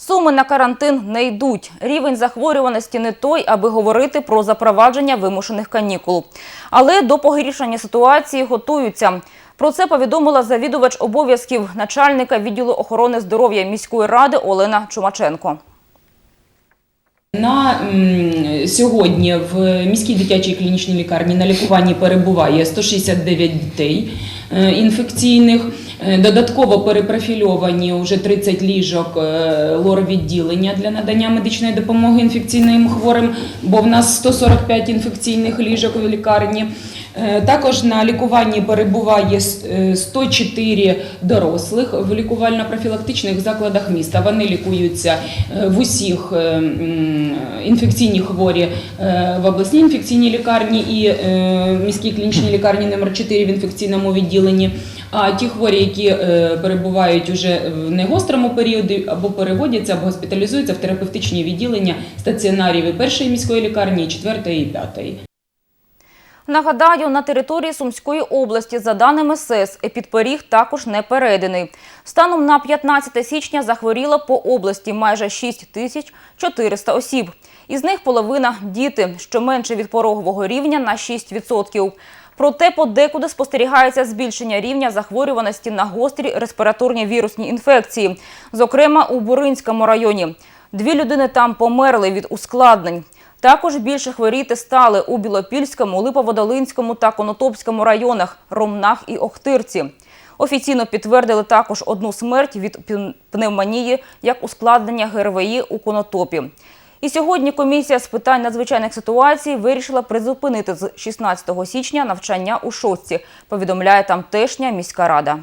Суми на карантин не йдуть. Рівень захворюваності не той, аби говорити про запровадження вимушених канікул. Але до погіршення ситуації готуються. Про це повідомила завідувач обов'язків начальника відділу охорони здоров'я міської ради Олена Чумаченко. На сьогодні в міській дитячій клінічній лікарні на лікуванні перебуває 169 дітей інфекційних. Е, Додатково перепрофільовані вже 30 ліжок е, лор-відділення для надання медичної допомоги інфекційним хворим, бо в нас 145 інфекційних ліжок в лікарні. Е, Також на лікуванні перебуває е, 104 дорослих в лікувально-профілактичних закладах міста. Вони лікуються е, в усіх е, інфекційні хворі е, в обласній інфекційній лікарні і е, міській клінічній лікарні номер 4 в інфекційному відділенні. А ті хворі, які е, перебувають уже в негострому періоді, або переводяться, або госпіталізуються в терапевтичні відділення стаціонарів і першої міської лікарні, і четвертої і п'ятої. Нагадаю, на території Сумської області, за даними СЕС, епідперіг також не переданий. Станом на 15 січня захворіло по області майже 6 тисяч 400 осіб. Із них половина – діти, що менше від порогового рівня на 6%. Проте подекуди спостерігається збільшення рівня захворюваності на гострі респіраторні вірусні інфекції, зокрема у Буринському районі. Дві людини там померли від ускладнень. Також більше хворіти стали у Білопільському, Липоводолинському та Конотопському районах, Ромнах і Охтирці. Офіційно підтвердили також одну смерть від пневмонії як ускладнення ГРВІ у Конотопі. І сьогодні комісія з питань надзвичайних ситуацій вирішила призупинити з 16 січня навчання у шостці, повідомляє тамтешня міська рада.